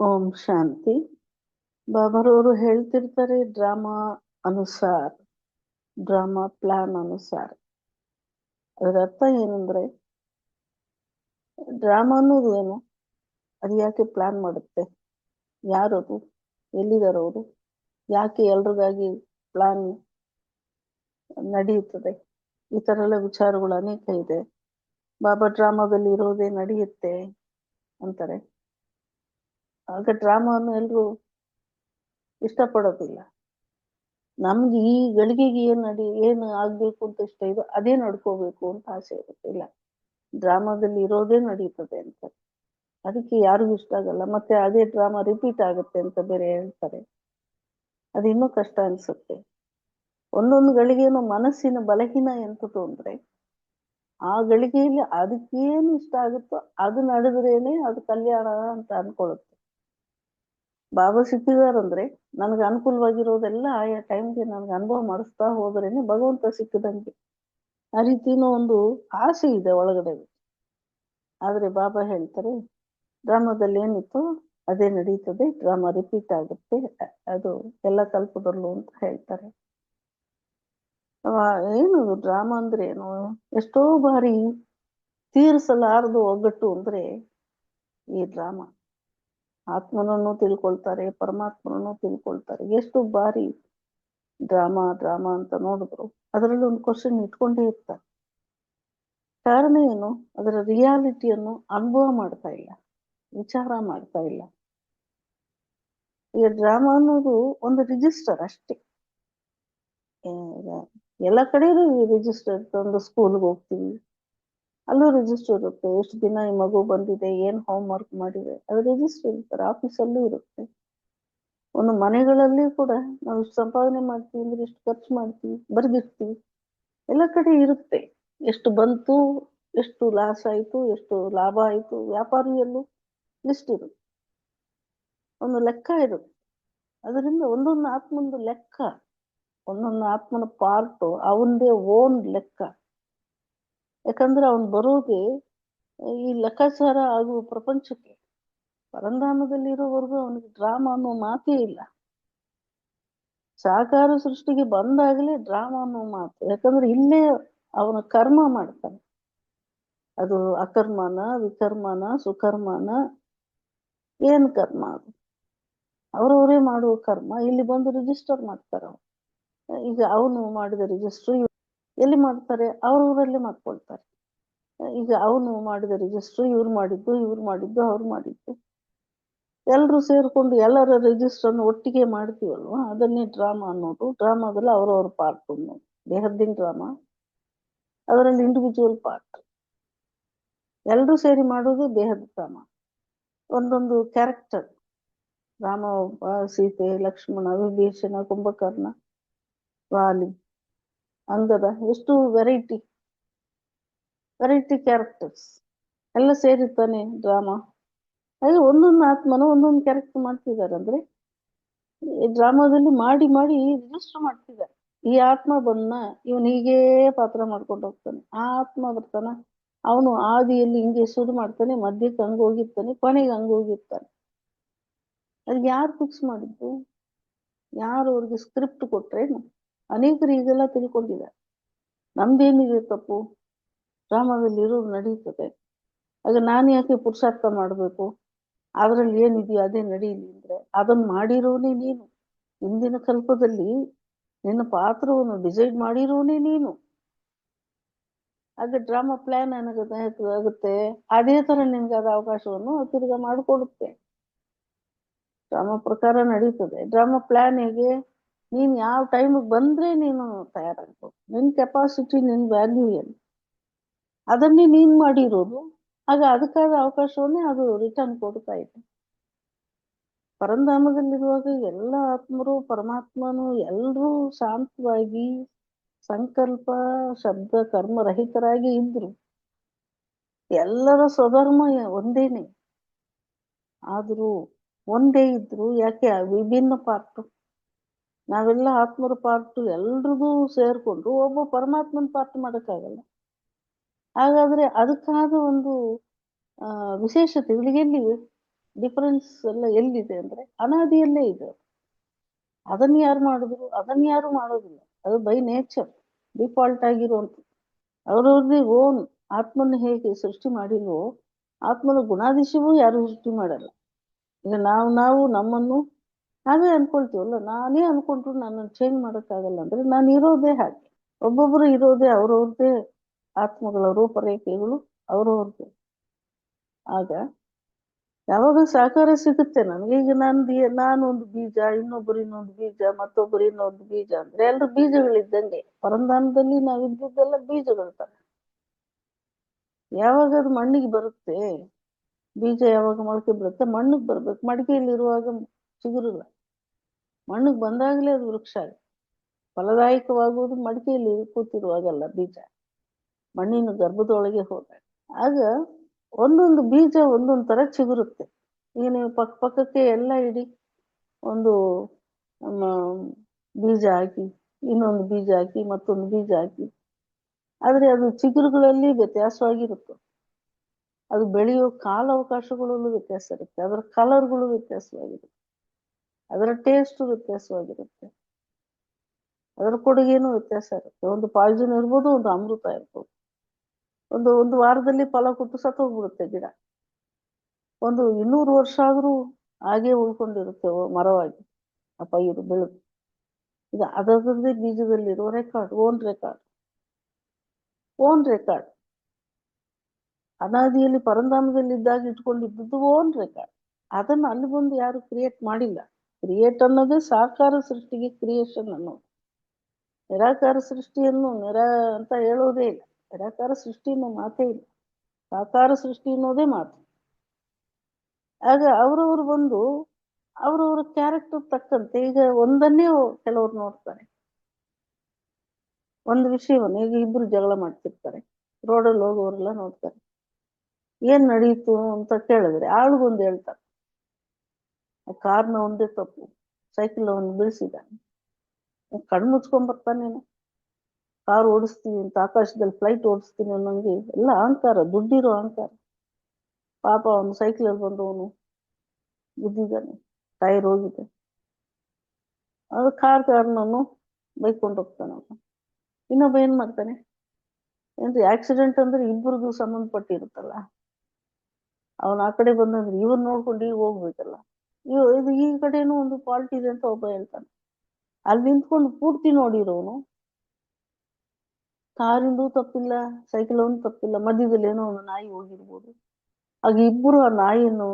ಓಂ ಶಾಂತಿ. ಬಾಬರವರು ಹೇಳ್ತಿರ್ತಾರೆ, ಡ್ರಾಮಾ ಅನುಸಾರ, drama plan ಅನುಸಾರ. ಅದರ ಅರ್ಥ ಏನಂದ್ರೆ, ಡ್ರಾಮಾ ಅನ್ನೋದು ಏನು? ಅದು ಯಾಕೆ ಪ್ಲಾನ್ ಮಾಡುತ್ತೆ? ಯಾರದು ಎಲ್ಲಿದ್ದಾರೆ ಅವರು? ಯಾಕೆ ಎಲ್ರಿಗಾಗಿ ಪ್ಲಾನ್ ನಡೆಯುತ್ತದೆ? ಈ ತರ ಎಲ್ಲ ವಿಚಾರಗಳು ಅನೇಕ ಇದೆ. ಬಾಬಾ ಡ್ರಾಮಾದಲ್ಲಿ ಇರೋದೇ ನಡೆಯುತ್ತೆ ಅಂತಾರೆ. ಆಗ ಡ್ರಾಮಾವನ್ನು ಎಲ್ರು ಇಷ್ಟಪಡೋದಿಲ್ಲ. ನಮ್ಗೆ ಈ ಗಳಿಗೆಗೆ ಏನ್ ನಡಿ, ಏನು ಆಗ್ಬೇಕು ಅಂತ ಇಷ್ಟ ಇದೋ ಅದೇ ನಡ್ಕೋಬೇಕು ಅಂತ ಆಸೆ ಇರುತ್ತೆ. ಇಲ್ಲ, ಡ್ರಾಮಾದಲ್ಲಿ ಇರೋದೇ ನಡೀತದೆ ಅಂತ. ಅದಕ್ಕೆ ಯಾರಿಗೂ ಇಷ್ಟ ಆಗಲ್ಲ. ಮತ್ತೆ ಅದೇ ಡ್ರಾಮಾ ರಿಪೀಟ್ ಆಗುತ್ತೆ ಅಂತ ಬೇರೆ ಹೇಳ್ತಾರೆ. ಅದು ಇನ್ನೂ ಕಷ್ಟ ಅನ್ಸುತ್ತೆ. ಒಂದೊಂದು ಗಳಿಗೆನೂ ಮನಸ್ಸಿನ ಬಲಹೀನ ಎಂತದ್ದು ಅಂದ್ರೆ ಆ ಗಳಿಗೆಯಲ್ಲಿ ಅದಕ್ಕೇನು ಇಷ್ಟ ಆಗುತ್ತೋ ಅದು ನಡೆದ್ರೇನೆ ಅದು ಕಲ್ಯಾಣ ಅಂತ ಅನ್ಕೊಳ್ಳುತ್ತೆ. ಬಾಬಾ ಸಿಕ್ಕಿದಾರಂದ್ರೆ ನನಗೆ ಅನುಕೂಲವಾಗಿರೋದೆಲ್ಲ ಆಯಾ ಟೈಮ್ಗೆ ನನಗೆ ಅನುಭವ ಮಾಡಿಸ್ತಾ ಹೋದ್ರೇನೆ ಭಗವಂತ ಸಿಕ್ಕಿದಂಗೆ. ಆ ರೀತಿನೂ ಒಂದು ಆಸೆ ಇದೆ ಒಳಗಡೆ. ಆದ್ರೆ ಬಾಬಾ ಹೇಳ್ತಾರೆ, ಡ್ರಾಮಾದಲ್ಲಿ ಏನಿತ್ತು ಅದೇ ನಡೀತದೆ, ಡ್ರಾಮಾ ರಿಪೀಟ್ ಆಗುತ್ತೆ ಅದು ಎಲ್ಲ ಕಲ್ಪದಲ್ಲೂ ಅಂತ ಹೇಳ್ತಾರೆ. ಏನು ಡ್ರಾಮಾ ಅಂದ್ರೆ ಏನು? ಎಷ್ಟೋ ಬಾರಿ ತೀರಿಸಲಾರದು ಒಗ್ಗಟ್ಟು ಅಂದ್ರೆ ಈ ಡ್ರಾಮಾ. ಆತ್ಮನನ್ನು ತಿಳ್ಕೊಳ್ತಾರೆ, ಪರಮಾತ್ಮನನ್ನು ತಿಳ್ಕೊಳ್ತಾರೆ. ಎಷ್ಟು ಬಾರಿ ಡ್ರಾಮಾ ಡ್ರಾಮಾ ಅಂತ ನೋಡಿದ್ರು, ಅದರಲ್ಲಿ ಒಂದು ಕ್ವಶನ್ ಇಟ್ಕೊಂಡೇ ಇರ್ತಾರೆ. ಕಾರಣ ಏನು? ಅದರ ರಿಯಾಲಿಟಿಯನ್ನು ಅನುಭವ ಮಾಡ್ತಾ ಇಲ್ಲ, ವಿಚಾರ ಮಾಡ್ತಾ ಇಲ್ಲ. ಈಗ ಡ್ರಾಮಾ ಅನ್ನೋದು ಒಂದು ರಿಜಿಸ್ಟರ್ ಅಷ್ಟೇ. ಎಲ್ಲ ಕಡೆ ರಿಜಿಸ್ಟರ್ ಒಂದು ಸ್ಕೂಲ್ಗೆ ಹೋಗ್ತೀವಿ ಅಲ್ಲೂ ರಿಜಿಸ್ಟರ್ ಇರುತ್ತೆ. ಎಷ್ಟು ದಿನ ಈ ಮಗು ಬಂದಿದೆ, ಏನ್ ಹೋಮ್ ವರ್ಕ್ ಮಾಡಿದೆ, ಅದು ರಿಜಿಸ್ಟರ್ ಇರ್ತಾರೆ ಆಫೀಸಲ್ಲೂ ಇರುತ್ತೆ. ಒಂದು ಮನೆಗಳಲ್ಲಿ ಕೂಡ ನಾವು ಇಷ್ಟು ಸಂಪಾದನೆ ಮಾಡ್ತೀವಿ ಅಂದ್ರೆ ಇಷ್ಟು ಖರ್ಚು ಮಾಡ್ತೀವಿ, ಬರ್ದಿರ್ತೀವಿ. ಎಲ್ಲ ಕಡೆ ಇರುತ್ತೆ. ಎಷ್ಟು ಬಂತು, ಎಷ್ಟು ಲಾಸ್ ಆಯಿತು, ಎಷ್ಟು ಲಾಭ ಆಯಿತು, ವ್ಯಾಪಾರಿಯಲ್ಲೂ ಲಿಸ್ಟ್ ಇರುತ್ತೆ. ಒಂದು ಲೆಕ್ಕ ಇರುತ್ತೆ. ಅದರಿಂದ ಒಂದೊಂದು ಆತ್ಮಂದು ಲೆಕ್ಕ, ಒಂದೊಂದು ಆತ್ಮನ ಪಾರ್ಟ್ ಅವಂದೇ ಓನ್ ಲೆಕ್ಕ. ಯಾಕಂದ್ರೆ ಅವನ್ ಬರೋದೇ, ಈ ಲೆಕ್ಕಾಚಾರ ಆಗುವ ಪ್ರಪಂಚಕ್ಕೆ. ಪರಂಧಾಮದಲ್ಲಿ ಇರೋವರೆಗೂ ಅವನಿಗೆ ಡ್ರಾಮಾ ಅನ್ನೋ ಮಾತೇ ಇಲ್ಲ. ಸಾಕಾರ ಸೃಷ್ಟಿಗೆ ಬಂದಾಗಲೇ ಡ್ರಾಮಾ ಅನ್ನೋ ಮಾತು. ಯಾಕಂದ್ರೆ ಇಲ್ಲೇ ಅವನ ಕರ್ಮ ಮಾಡ್ತಾನೆ. ಅದು ಅಕರ್ಮನ, ವಿಕರ್ಮನ, ಸುಕರ್ಮನ, ಏನ್ ಕರ್ಮ ಅದು? ಅವರವರೇ ಮಾಡುವ ಕರ್ಮ. ಇಲ್ಲಿ ಬಂದು ರಿಜಿಸ್ಟರ್ ಮಾಡ್ತಾರ ಈಗ ಅವನು ಮಾಡಿದ ರಿಜಿಸ್ಟರ್ ಎಲ್ಲಿ ಮಾಡ್ತಾರೆ? ಅವ್ರವರಲ್ಲೇ ಮಾಡ್ಕೊಳ್ತಾರೆ. ಈಗ ಅವನು ಮಾಡಿದ ರಿಜಿಸ್ಟರ್ ಇವ್ರು ಮಾಡಿದ್ದು ಇವ್ರು ಮಾಡಿದ್ದು, ಅವ್ರು ಮಾಡಿದ್ದು. ಎಲ್ಲರೂ ಸೇರ್ಕೊಂಡು ಎಲ್ಲರ ರಿಜಿಸ್ಟರ್ ಒಟ್ಟಿಗೆ ಮಾಡ್ತೀವಲ್ವಾ? ಅದನ್ನೇ ಡ್ರಾಮಾ ಅನ್ನೋದು. ಡ್ರಾಮಾದಲ್ಲಿ ಅವರವ್ರ ಪಾರ್ಟ್ ಅನ್ನೋದು ದೇಹದ್ದಿನ ಡ್ರಾಮಾ ಅದರಲ್ಲಿ ಇಂಡಿವಿಜುವಲ್ ಪಾರ್ಟ್ ಎಲ್ಲರೂ ಸೇರಿ ಮಾಡೋದು ದೇಹದ ಡ್ರಾಮಾ ಒಂದೊಂದು ಕ್ಯಾರೆಕ್ಟರ್ ರಾಮ ಸೀತೆ, ಲಕ್ಷ್ಮಣ, ವಿಭೀಷಣ, ಕುಂಭಕರ್ಣ, ವಾಲಿ. ಅಂಗದ ಎಷ್ಟು ವೆರೈಟಿ ವೆರೈಟಿ ಕ್ಯಾರೆಕ್ಟರ್ಸ್ ಎಲ್ಲ ಸೇರಿರ್ತಾನೆ ಡ್ರಾಮಾ ಹಾಗೆ ಒಂದೊಂದು ಆತ್ಮನ ಒಂದೊಂದು ಕ್ಯಾರೆಕ್ಟರ್ ಮಾಡ್ತಿದ್ದಾರೆ ಅಂದ್ರೆ ಡ್ರಾಮಾದಲ್ಲಿ ಮಾಡಿ ಮಾಡಿ ರಿಜಿಸ್ಟರ್ ಮಾಡ್ತಿದ್ದಾರೆ. ಈ ಆತ್ಮ ಬಂದ ಇವನ್ ಹೀಗೇ ಪಾತ್ರ ಮಾಡ್ಕೊಂಡು ಹೋಗ್ತಾನೆ. ಆ ಆತ್ಮ ಬರ್ತಾನ, ಅವನು ಆದಿಯಲ್ಲಿ ಹಿಂಗೆ ಶುರು ಮಾಡ್ತಾನೆ, ಮಧ್ಯಕ್ಕೆ ಹಂಗ ಹೋಗಿರ್ತಾನೆ, ಕೊನೆಗೆ ಹಂಗ ಹೋಗಿರ್ತಾನೆ. ಅದು ಯಾರು ಫಿಕ್ಸ್ ಮಾಡಿದ್ದು? ಯಾರು ಅವ್ರಿಗೆ ಸ್ಕ್ರಿಪ್ಟ್ ಕೊಟ್ರೇನು? ಅನೇಕರು ಈಗೆಲ್ಲ ತಿಳ್ಕೊಂಡಿದ್ದಾರೆ ನಮ್ದೇನಿದೆ ತಪ್ಪು? ಡ್ರಾಮಾದಲ್ಲಿ ಇರೋದು ನಡೀತದೆ. ಆಗ ನಾನು ಯಾಕೆ ಪುರುಷಾರ್ಥ ಮಾಡಬೇಕು? ಅದರಲ್ಲಿ ಏನಿದೆಯೋ? ಅದೇ ನಡೀಲಿ ಅಂದ್ರೆ ಅದನ್ನ ಮಾಡಿರೋನೇ ನೀನು. ಇಂದಿನ ಕಲ್ಪದಲ್ಲಿ ನಿನ್ನ ಪಾತ್ರವನ್ನು ಡಿಸೈಡ್ ಮಾಡಿರೋನೇ ನೀನು. ಆಗ ಡ್ರಾಮಾ ಪ್ಲಾನ್ ಆಗುತ್ತೆ. ಅದೇ ತರ ನಿನ್ಗೆ ಅದ ಅವಕಾಶವನ್ನು ತಿರ್ಗಾ ಮಾಡಿಕೊಡುತ್ತೆ ಡ್ರಾಮಾ ಪ್ರಕಾರ ನಡೀತದೆ. ಡ್ರಾಮಾ ಪ್ಲಾನ್ ಹೇಗೆ? ನೀನ್ ಯಾವ ಟೈಮಿಗೆ ಬಂದ್ರೆ ನೀನು ತಯಾರಾಗ್ಬೋದು. ನಿನ್ ಕೆಪಾಸಿಟಿ ನಿನ್ ವ್ಯಾಲ್ಯೂ ಏನು? ಅದನ್ನೇ ನೀನ್ ಮಾಡಿರೋದು. ಆಗ ಅದಕ್ಕಾದ ಅವಕಾಶವನ್ನೇ ಅದು ರಿಟರ್ನ್ ಕೊಡ್ತಾ ಇದೆ. ಪರಂಧಾಮದಲ್ಲಿರುವಾಗ ಎಲ್ಲ ಆತ್ಮರು, ಪರಮಾತ್ಮನು ಎಲ್ಲರೂ ಶಾಂತವಾಗಿ ಸಂಕಲ್ಪ, ಶಬ್ದ ಕರ್ಮರಹಿತರಾಗಿ ಇದ್ರು. ಎಲ್ಲರ ಸ್ವಧರ್ಮ ಒಂದೇನೆ. ಆದರೂ ಒಂದೇ ಇದ್ರು. ಯಾಕೆ? ವಿಭಿನ್ನ ಪಾರ್ಟ್ ನಾವೆಲ್ಲ ಆತ್ಮರ ಪಾರ್ಟ್ ಎಲ್ರಿಗೂ ಸೇರ್ಕೊಂಡು ಒಬ್ಬ ಪರಮಾತ್ಮನ ಪಾರ್ಟ್ ಮಾಡೋಕ್ಕಾಗಲ್ಲ. ಹಾಗಾದ್ರೆ ಅದಕ್ಕಾದ ಒಂದು, ಆ ವಿಶೇಷತೆಗಳು ಎಲ್ಲಿವೆ? ಡಿಫರೆನ್ಸ್ ಎಲ್ಲ ಎಲ್ಲಿದೆ ಅಂದ್ರೆ ಅನಾದಿಯಲ್ಲೇ ಇದೆ ಅದನ್ನ ಯಾರು ಮಾಡಿದ್ರು ಅದನ್ನ ಯಾರು ಮಾಡೋದಿಲ್ಲ. ಅದು ಬೈ ನೇಚರ್ ಡಿಫಾಲ್ಟ್ ಆಗಿರುವಂತ. ಅವ್ರವ್ರದೇ ಓನ್ ಆತ್ಮನ ಹೇಗೆ ಸೃಷ್ಟಿ ಮಾಡಿಲ್ವೋ ಆತ್ಮನ ಗುಣಾದಿಶವೂ ಯಾರು ಸೃಷ್ಟಿ ಮಾಡಲ್ಲ. ಈಗ ನಾವು ನಾವು ನಮ್ಮನ್ನು ನಾವೇ ಅನ್ಕೊಳ್ತೀವಲ್ಲ ನಾನೇ ಅನ್ಕೊಂಡ್ರು ನನ್ನನ್ನು ಚೇಂಜ್ ಮಾಡೋಕ್ಕಾಗಲ್ಲ ಅಂದ್ರೆ ನಾನು ಇರೋದೇ ಹಾಗೆ. ಒಬ್ಬೊಬ್ರು ಇರೋದೇ ಅವ್ರವ್ರದ್ದೇ ಆತ್ಮಗಳ ರೂಪರೇಖೆಗಳು ಅವ್ರವ್ರದ್ದೇ ಆಗ ಯಾವಾಗ ಸಹಕಾರ ಸಿಗುತ್ತೆ ನನಗೆ. ಈಗ ನಾನು ಒಂದು ಬೀಜ ಇನ್ನೊಬ್ಬರು ಇನ್ನೊಂದು ಬೀಜ ಮತ್ತೊಬ್ಬರು ಇನ್ನೊಂದು ಬೀಜ ಅಂದ್ರೆ ಎಲ್ರು ಬೀಜಗಳಿದ್ದಂಗೆ. ಪರಂದಾನದಲ್ಲಿ ನಾವು ಇದ್ದಿದ್ದೆಲ್ಲ ಬೀಜಗಳು ತರ ಯಾವಾಗ ಅದು ಮಣ್ಣಿಗೆ ಬರುತ್ತೆ, ಬೀಜ ಯಾವಾಗ ಮೊಳಕೆ ಬರುತ್ತೆ, ಮಣ್ಣಿಗೆ ಬರ್ಬೇಕು. ಮಡಿಕೆಯಲ್ಲಿ ಇರುವಾಗ ಚಿಗುರಿಲ್ಲ. ಮಣ್ಣಿಗೆ ಬಂದಾಗಲೇ ಅದು ವೃಕ್ಷ ಫಲದಾಯಕವಾಗುವುದು ಮಡಿಕೆಯಲ್ಲಿ ಕೂತಿರುವಾಗಲ್ಲ ಬೀಜ. ಮಣ್ಣಿನ ಗರ್ಭದೊಳಗೆ ಹೋದಾಗ. ಆಗ ಒಂದೊಂದು ಬೀಜ ಒಂದೊಂದು ತರ ಚಿಗುರುತ್ತೆ. ಈಗ ನೀವು ಪಕ್ಕ ಪಕ್ಕಕ್ಕೆ ಎಲ್ಲ ಇಡಿ, ಒಂದು ಬೀಜ ಹಾಕಿ, ಇನ್ನೊಂದು ಬೀಜ ಹಾಕಿ, ಮತ್ತೊಂದು ಬೀಜ ಹಾಕಿ. ಆದ್ರೆ ಅದು ಚಿಗುರುಗಳಲ್ಲಿ ವ್ಯತ್ಯಾಸವಾಗಿರುತ್ತೆ. ಅದು ಬೆಳೆಯೋ ಕಾಲಾವಕಾಶಗಳಲ್ಲೂ ವ್ಯತ್ಯಾಸ ಇರುತ್ತೆ. ಅದರ ಕಲರ್ಗಳು ವ್ಯತ್ಯಾಸವಾಗಿರುತ್ತೆ. ಅದರ ಟೇಸ್ಟ್ ವ್ಯತ್ಯಾಸವಾಗಿರುತ್ತೆ. ಅದರ ಕೊಡುಗೆನೂ ವ್ಯತ್ಯಾಸ ಇರುತ್ತೆ. ಒಂದು ಪಾಯ್ಸನ್ ಇರ್ಬೋದು, ಒಂದು ಅಮೃತ ಇರ್ಬೋದು. ಒಂದು ಒಂದು ವಾರದಲ್ಲಿ ಫಲ ಕೊಟ್ಟು ಸತ್ತೋಗ್ಬಿಡುತ್ತೆ ಗಿಡ. ಒಂದು ಇನ್ನೂರು ವರ್ಷ ಆದರೂ ಹಾಗೆ ಉಳ್ಕೊಂಡಿರುತ್ತೆ ಮರವಾಗಿ. ಆ ಪೈರು ಬೆಳೆದು. ಇದು ಅದರದ್ದೇ ಬೀಜದಲ್ಲಿರುವ record own record own record ಅನಾದಿಯಲ್ಲಿ ಪರಂಧಾಮದಲ್ಲಿ ಇದ್ದಾಗ ಇಟ್ಕೊಂಡಿದ್ದು ಓನ್ ರೆಕಾರ್ಡ್ ಅದನ್ನು ಅಲ್ಲಿ ಬಂದು ಯಾರು ಕ್ರಿಯೇಟ್ ಮಾಡಿಲ್ಲ. ಕ್ರಿಯೇಟ್ ಅನ್ನೋದೇ ಸಾಕಾರ ಸೃಷ್ಟಿಗೆ ಕ್ರಿಯೇಷನ್ ಅನ್ನೋದು. ನಿರಾಕಾರ ಸೃಷ್ಟಿಯನ್ನು ನಿರ ಅಂತ ಹೇಳೋದೇ ಇಲ್ಲ. ನಿರಾಕಾರ ಸೃಷ್ಟಿ ಅನ್ನೋ ಮಾತೇ ಇಲ್ಲ. ಸಾಕಾರ ಸೃಷ್ಟಿ ಅನ್ನೋದೇ ಮಾತು. ಆಗ ಅವರವರು ಬಂದು ಅವರವರ ಕ್ಯಾರೆಕ್ಟರ್ ತಕ್ಕಂತೆ ಈಗ ಒಂದನ್ನೇ ಕೆಲವರು ನೋಡ್ತಾರೆ. ಒಂದು ವಿಷಯವನ್ನು ಈಗ ಇಬ್ರು ಜಗಳ ಮಾಡ್ತಿರ್ತಾರೆ. ರೋಡಲ್ಲಿ ಹೋಗೋರೆಲ್ಲ ನೋಡ್ತಾರೆ. ಏನ್ ನಡೀತು ಅಂತ ಕೇಳಿದ್ರೆ ಆಳ್ಗೊಂದು ಹೇಳ್ತಾರೆ. ಕಾರ್ನ ಒಂದೇ ತಪ್ಪು. ಸೈಕಲ್ ಅವನು ಬೀಳಿಸಿದ ಕಣ್ಣು ಮುಚ್ಕೊಂಡ್ ಬರ್ತಾನೇನು ಕಾರ್ ಓಡಿಸ್ತೀನಿ ಅಂತ ಆಕಾಶದಲ್ಲಿ ಫ್ಲೈಟ್ ಓಡಿಸ್ತೀನಿ ಅನ್ನೋಂಗೆ ಎಲ್ಲ ಅಹಂಕಾರ, ದುಡ್ಡಿರೋ ಅಹಂಕಾರ. ಪಾಪ ಅವನು ಸೈಕಲಲ್ಲಿ ಬಂದವನು. ಬಿದ್ದಿದ್ದಾನೆ. ಟೈರ್ ಹೋಗಿದೆ. ಅದು ಕಾರ್ ಕಾರ್ನನ್ನು ಬೈಕೊಂಡು ಹೋಗ್ತಾನೆ ಅವನು. ಇನ್ನೊಬ್ಬ ಏನ್ ಮಾಡ್ತಾನೆ? ಏನ್ರಿ ಆಕ್ಸಿಡೆಂಟ್ ಅಂದ್ರೆ ಇಬ್ಬರಿಗೂ ಸಂಬಂಧಪಟ್ಟಿರುತ್ತಲ್ಲ. ಅವನು ಆ ಕಡೆ ಬಂದಂದ್ರೆ ಇವನ್ ನೋಡ್ಕೊಂಡು ಈಗ ಹೋಗ್ಬೇಕಲ್ಲ. ಇವ್ ಇದು ಈ ಕಡೆನೂ ಒಂದು ಫಾಲ್ಟ್ ಇದೆ ಅಂತ ಒಬ್ಬ ಹೇಳ್ತಾನೆ. ಅಲ್ಲಿ ನಿಂತ್ಕೊಂಡು ಪೂರ್ತಿ ನೋಡಿರೋನು. ಕಾರಿಂದು ತಪ್ಪಿಲ್ಲ ಸೈಕಲ್ ಒಂದು ತಪ್ಪಿಲ್ಲ, ಮಧ್ಯದಲ್ಲಿ ಏನೋ ಒಂದು ನಾಯಿ ಹೋಗಿರ್ಬೋದು. ಆಗ ಇಬ್ಬರು ಆ ನಾಯಿಯನ್ನು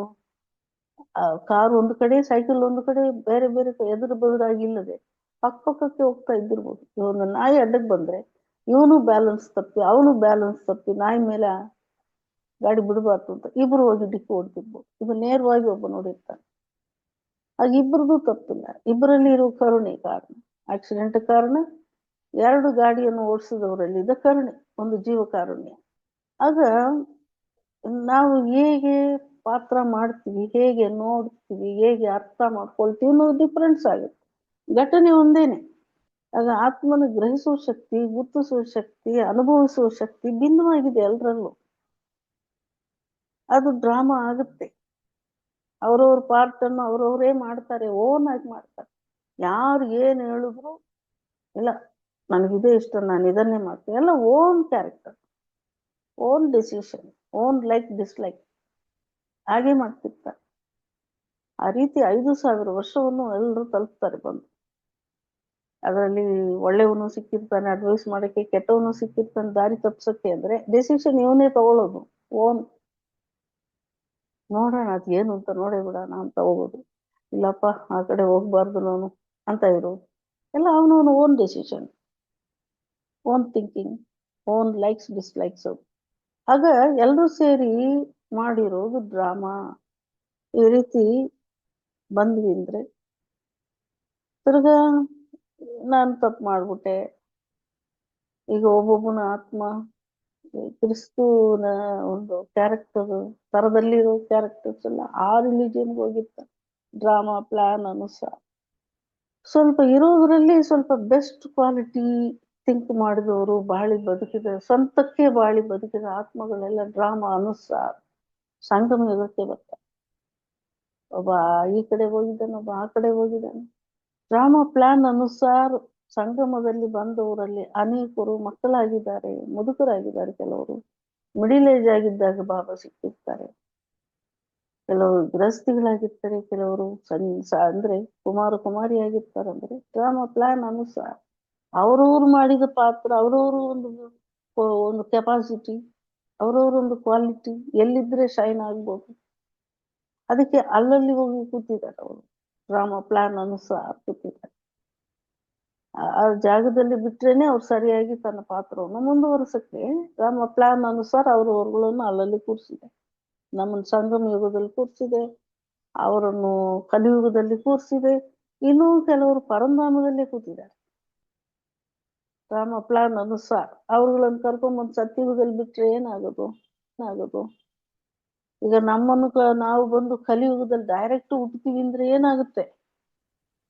ಕಾರ್ ಒಂದು ಕಡೆ ಸೈಕಲ್ ಒಂದು ಕಡೆ, ಬೇರೆ ಬೇರೆ ಎದುರು ಬದುರಾಗಿಲ್ಲದೆ ಪಕ್ಕ ಪಕ್ಕಕ್ಕೆ ಹೋಗ್ತಾ ಇದ್ದಿರ್ಬೋದು. ಇವನು ನಾಯಿ ಅಡ್ಡಕ್ಕೆ ಬಂದ್ರೆ ಇವನು ಬ್ಯಾಲೆನ್ಸ್ ತಪ್ಪಿ, ಅವನು ಬ್ಯಾಲೆನ್ಸ್ ತಪ್ಪಿ ನಾಯಿ ಮೇಲೆ ಗಾಡಿ ಬಿಡಬಾರ್ದು ಅಂತ ಇಬ್ರು ಹೋಗಿ ಡಿಕ್ಕಿ ಹೊಡ್ತಿರ್ಬೋದು ಇದು ನೇರವಾಗಿ ಒಬ್ಬ ನೋಡಿರ್ತಾನೆ. ಆಗ ಇಬ್ಬರದು ತಪ್ಪಿಲ್ಲ. ಇಬ್ಬರಲ್ಲಿ ಇರೋ ಕರುಣೆ ಕಾರಣ. ಆಕ್ಸಿಡೆಂಟ್ ಕಾರಣ, ಎರಡು ಗಾಡಿಯನ್ನು ಓಡಿಸಿದವರಲ್ಲಿದ್ದ ಕರುಣೆ, ಒಂದು ಜೀವ ಕಾರುಣ್ಯ. ಆಗ ನಾವು ಹೇಗೆ ಪಾತ್ರ ಮಾಡ್ತೀವಿ, ಹೇಗೆ ನೋಡ್ತೀವಿ, ಹೇಗೆ ಅರ್ಥ ಮಾಡ್ಕೊಳ್ತೀವಿ ಅನ್ನೋದು ಡಿಫ್ರೆನ್ಸ್ ಆಗುತ್ತೆ. ಘಟನೆ ಒಂದೇನೆ. ಆಗ ಆತ್ಮನ ಗ್ರಹಿಸುವ ಶಕ್ತಿ, ಗುರುತಿಸುವ ಶಕ್ತಿ, ಅನುಭವಿಸುವ ಶಕ್ತಿ ಭಿನ್ನವಾಗಿದೆ ಎಲ್ಲರಲ್ಲೂ ಅದು ಡ್ರಾಮಾ ಆಗುತ್ತೆ. ಅವ್ರವ್ರ ಪಾರ್ಟ್ ಅನ್ನು ಅವ್ರವ್ರೇ ಮಾಡ್ತಾರೆ, ಓನ್ ಆಗಿ ಮಾಡ್ತಾರೆ. ಯಾರು ಏನ್ ಹೇಳಿದ್ರು ಇಲ್ಲ ನನಗಿದೇ ಇಷ್ಟ, ನಾನು ಇದನ್ನೇ ಮಾಡ್ತೀನಿ. ಎಲ್ಲ own character own decision own like dislike ಹಾಗೆ ಮಾಡ್ತಿರ್ತಾರೆ. ಆ ರೀತಿ ಐದು ಸಾವಿರ ವರ್ಷವನ್ನು ಎಲ್ಲರೂ ತಲುಪ್ತಾರೆ ಬಂದು. ಅದರಲ್ಲಿ ಒಳ್ಳೆಯವನು ಸಿಕ್ಕಿರ್ತಾನೆ ಅಡ್ವೈಸ್ ಮಾಡಕ್ಕೆ ಕೆಟ್ಟವನು ಸಿಕ್ಕಿರ್ತಾನೆ, ದಾರಿ ತಪ್ಸಕ್ಕೆ ಅಂದ್ರೆ ಡೆಸಿಷನ್ ಇವನೇ ತಗೊಳ್ಳೋದು ಓನ್. ನೋಡೋಣ ಅದ್ ಏನು ಅಂತ ನೋಡೇ ಬಿಡೋಣ ಅಂತ ಹೋಗೋದು ಇಲ್ಲಪ್ಪ, ಆ ಕಡೆ ಹೋಗ್ಬಾರ್ದು ನಾನು, ಅಂತ ಇರೋದು ಎಲ್ಲ ಅವನವನು own decision own thinking own likes dislikes ಆಗ ಎಲ್ಲರೂ ಸೇರಿ ಮಾಡಿರೋದು ಡ್ರಾಮಾ ಈ ರೀತಿ ಬಂದ್ವಿ ಅಂದ್ರೆ ತಿರ್ಗಾ ನಾನು ತಪ್ಪು ಮಾಡ್ಬಿಟ್ಟೆ. ಈಗ ಒಬ್ಬೊಬ್ಬನ ಆತ್ಮ ಕ್ರಿಸ್ತುನ ಒಂದು ಕ್ಯಾರೆಕ್ಟರ್ ತರದಲ್ಲಿರೋ ಕ್ಯಾರೆಕ್ಟರ್ಸ್ ಎಲ್ಲ ಆ ರಿಲಿಜಿಯನ್ಗೆ ಹೋಗಿತ್ತು ಡ್ರಾಮಾ ಪ್ಲಾನ್ ಅನುಸಾರ ಸ್ವಲ್ಪ ಇರೋದ್ರಲ್ಲಿ ಸ್ವಲ್ಪ ಬೆಸ್ಟ್ ಕ್ವಾಲಿಟಿ ಥಿಂಕ್ ಮಾಡಿದವರು ಬಾಳಿ ಬದುಕಿದ ಸ್ವಂತಕ್ಕೆ ಬಾಳಿ ಬದುಕಿದ ಆತ್ಮಗಳೆಲ್ಲ ಡ್ರಾಮಾ ಅನುಸಾರ ಸಂಗಮ ಯುಗಕ್ಕೆ ಬರ್ತಾರೆ. ಒಬ್ಬ ಈ ಕಡೆ ಹೋಗಿದ್ದಾನೆ, ಒಬ್ಬ ಆ ಕಡೆ ಹೋಗಿದ್ದಾನೆ. ಡ್ರಾಮಾ ಪ್ಲಾನ್ ಅನುಸಾರ ಸಂಗಮದಲ್ಲಿ ಬಂದವರಲ್ಲಿ ಅನೇಕರು ಮಕ್ಕಳಾಗಿದ್ದಾರೆ, ಮುದುಕರಾಗಿದ್ದಾರೆ. ಕೆಲವರು ಮಿಡಿಲ್ ಏಜ್ ಆಗಿದ್ದಾಗ ಬಾಬಾ ಸಿಕ್ಕಿರ್ತಾರೆ. ಕೆಲವರು ಗೃಹಸ್ಥಿಗಳಾಗಿರ್ತಾರೆ, ಕೆಲವರು ಸಣ್ಣ ಅಂದ್ರೆ ಕುಮಾರ ಕುಮಾರಿ ಆಗಿರ್ತಾರೆ ಅಂದ್ರೆ ಡ್ರಾಮಾ ಪ್ಲಾನ್ ಅನುಸಾರ ಅವ್ರವ್ರು ಮಾಡಿದ ಪಾತ್ರ, ಅವ್ರವ್ರು ಒಂದು ಒಂದು ಕೆಪಾಸಿಟಿ ಅವ್ರವ್ರ ಒಂದು ಕ್ವಾಲಿಟಿ ಎಲ್ಲಿದ್ರೆ ಶೈನ್ ಆಗ್ಬೋದು. ಅದಕ್ಕೆ ಅಲ್ಲಲ್ಲಿ ಹೋಗಿ ಕೂತಿದ್ದಾರೆ ಅವರು. ಡ್ರಾಮಾ ಪ್ಲಾನ್ ಅನುಸಾರ ಕೂತಿದ್ದಾರೆ ಆ- ಜಾಗದಲ್ಲಿ ಬಿಟ್ರೇನೆ ಅವ್ರು ಸರಿಯಾಗಿ ತನ್ನ ಪಾತ್ರವನ್ನು ಮುಂದುವರಿಸಕ್ಕೆ ನಮ್ಮ ಪ್ಲಾನ್ ಅನುಸಾರ ಅವರು ಅವ್ರುಗಳನ್ನು ಅಲ್ಲಲ್ಲಿ ಕೂರಿಸಿದೆ. ನಮ್ಮನ್ನು ಸಂಗಮ ಯುಗದಲ್ಲಿ ಕೂರಿಸಿದೆ, ಅವರನ್ನು ಕಲಿಯುಗದಲ್ಲಿ ಕೂರಿಸಿದೆ, ಇನ್ನೂ ಕೆಲವರು ಪರಂಧಾಮದಲ್ಲೇ ಕೂತಿದ್ದಾರೆ. ರಾಮ ಪ್ಲಾನ್ ಅನುಸಾರ ಅವ್ರುಗಳನ್ನು ಕರ್ಕೊಂಡ್ಬಂದು ಸತ್ಯುಗದಲ್ಲಿ ಬಿಟ್ರೆ ಏನಾಗೋದು? ಏನಾಗೋದು? ಈಗ ನಮ್ಮನ್ನು ನಾವು ಬಂದು ಕಲಿಯುಗದಲ್ಲಿ ಡೈರೆಕ್ಟ್ ಹುಟ್ಟುತ್ತೀವಿ ಅಂದ್ರೆ ಏನಾಗುತ್ತೆ?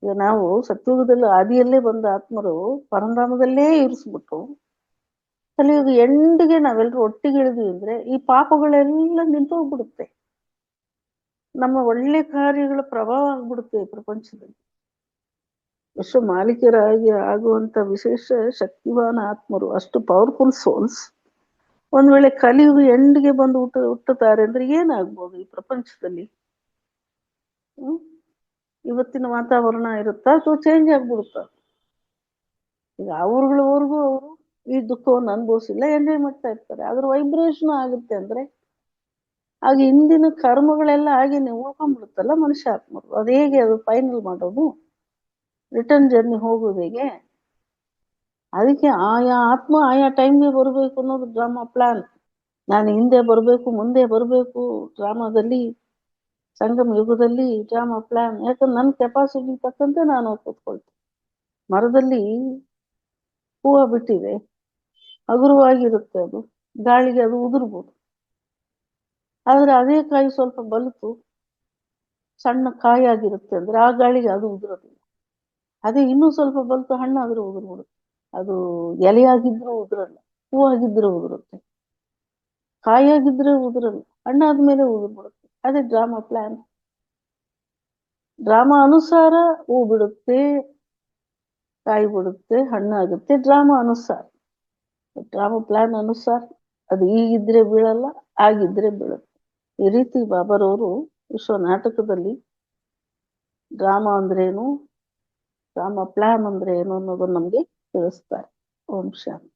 ಈಗ ನಾವು ಸತ್ಯುಗದಲ್ಲಿ ಆದಿಯಲ್ಲೇ ಬಂದ ಆತ್ಮರು ಪರಂಧಾಮದಲ್ಲೇ ಇರಿಸ್ಬಿಟ್ಟು ಕಲಿಯುಗ ಎಂಡಿಗೆ ನಾವೆಲ್ಲರೂ ಒಟ್ಟಿಗೆ ಇಳಿದ್ವಿ ಅಂದ್ರೆ ಈ ಪಾಪಗಳೆಲ್ಲ ನಿಂತು ಹೋಗ್ಬಿಡುತ್ತೆ. ನಮ್ಮ ಒಳ್ಳೆ ಕಾರ್ಯಗಳ ಪ್ರಭಾವ ಆಗ್ಬಿಡುತ್ತೆ ಈ ಪ್ರಪಂಚದಲ್ಲಿ. ವಿಶ್ವ ಮಾಲೀಕರಾಗಿ ಆಗುವಂತ ವಿಶೇಷ ಶಕ್ತಿವಾನ ಆತ್ಮರು, ಅಷ್ಟು ಪವರ್ಫುಲ್ ಸೋಲ್ಸ್ ಒಂದ್ ವೇಳೆ ಕಲಿಯುಗ ಎಂಡಿಗೆ ಬಂದು ಹುಟ್ಟ ಹುಟ್ಟುತ್ತಾರೆ ಅಂದ್ರೆ ಏನಾಗ್ಬೋದು ಈ ಪ್ರಪಂಚದಲ್ಲಿ? ಹ್ಮ್? ಇವತ್ತಿನ ವಾತಾವರಣ ಇರುತ್ತಾ? ಅಥವಾ ಚೇಂಜ್ ಆಗ್ಬಿಡುತ್ತ? ಈಗ ಅವ್ರಗಳವರೆಗೂ ಅವರು ಈ ದುಃಖವನ್ನು ಅನುಭವಿಸಿಲ್ಲ ಎಂಜಾಯ್ ಮಾಡ್ತಾ ಇರ್ತಾರೆ. ಅದ್ರ ವೈಬ್ರೇಷನ್ ಆಗುತ್ತೆ ಅಂದ್ರೆ ಆಗ ಹಿಂದಿನ ಕರ್ಮಗಳೆಲ್ಲ ಹಾಗೆ ನೀವು ಉಳ್ಕೊಂಡ್ಬಿಡುತ್ತಲ್ಲ ಮನುಷ್ಯ ಆತ್ಮರು ಅದು ಹೇಗೆ ಅದು ಫೈನಲ್ ಮಾಡೋದು? ರಿಟರ್ನ್ ಜರ್ನಿ ಹೋಗೋದು ಹೇಗೆ? ಅದಕ್ಕೆ ಆಯಾ ಆತ್ಮ ಆಯಾ ಟೈಮ್ಗೆ ಬರಬೇಕು ಅನ್ನೋದು ಡ್ರಾಮಾ ಪ್ಲಾನ್ ನಾನು ಹಿಂದೆ ಬರಬೇಕು, ಮುಂದೆ ಬರಬೇಕು ಡ್ರಾಮಾದಲ್ಲಿ ಸಂಗಮ ಯುಗದಲ್ಲಿ ಡ್ರಾಮಾ ಪ್ಲಾನ್ ಯಾಕಂದ್ರೆ ನನ್ನ ಕೆಪಾಸಿಟಿ ತಕ್ಕಂತೆ ನಾನು ಕೂತ್ಕೊಳ್ತೀನಿ. ಮರದಲ್ಲಿ ಹೂವು ಬಿಟ್ಟಿದೆ ಹಗುರವಾಗಿರುತ್ತೆ ಅದು. ಗಾಳಿಗೆ ಅದು ಉದುರ್ಬೋದು. ಆದ್ರೆ ಅದೇ ಕಾಯಿ ಸ್ವಲ್ಪ ಬಲಿತು. ಸಣ್ಣ ಕಾಯಿ ಆಗಿರುತ್ತೆ ಅಂದ್ರೆ ಆ ಗಾಳಿಗೆ ಅದು ಉದುರೋದಿಲ್ಲ. ಅದೇ ಇನ್ನೂ ಸ್ವಲ್ಪ ಬಲಿತು ಹಣ್ಣಾದ್ರೂ ಉದುರ್ಬಿಡುತ್ತೆ ಅದು ಎಲೆಯಾಗಿದ್ರೂ ಉದುರಲ್ಲ. ಹೂವಾಗಿದ್ರೆ ಉದುರುತ್ತೆ. ಕಾಯಾಗಿದ್ರೆ ಉದುರಲ್ಲ. ಹಣ್ಣಾದ್ಮೇಲೆ ಉದುರ್ಬಿಡುತ್ತೆ ಅದೇ ಡ್ರಾಮಾ ಪ್ಲಾನ್ ಡ್ರಾಮಾ ಅನುಸಾರ ಹೂ ಬಿಡುತ್ತೆ ಕಾಯಿ ಬಿಡುತ್ತೆ ಹಣ್ಣಾಗುತ್ತೆ ಡ್ರಾಮಾ ಅನುಸಾರ. ಡ್ರಾಮಾ ಪ್ಲಾನ್ ಅನುಸಾರ ಅದು ಈಗಿದ್ರೆ ಬೀಳಲ್ಲ ಆಗಿದ್ರೆ ಬೀಳುತ್ತೆ. ಈ ರೀತಿ ಬಾಬರವರು ವಿಶ್ವ ನಾಟಕದಲ್ಲಿ ಡ್ರಾಮಾ ಅಂದ್ರೇನು ಡ್ರಾಮಾ ಪ್ಲಾನ್ ಅಂದ್ರೆ ಏನು ಅನ್ನೋದನ್ನ ನಮ್ಗೆ ತಿಳಿಸ್ತಾರೆ. ಓಂ ಶಾಂತಿ.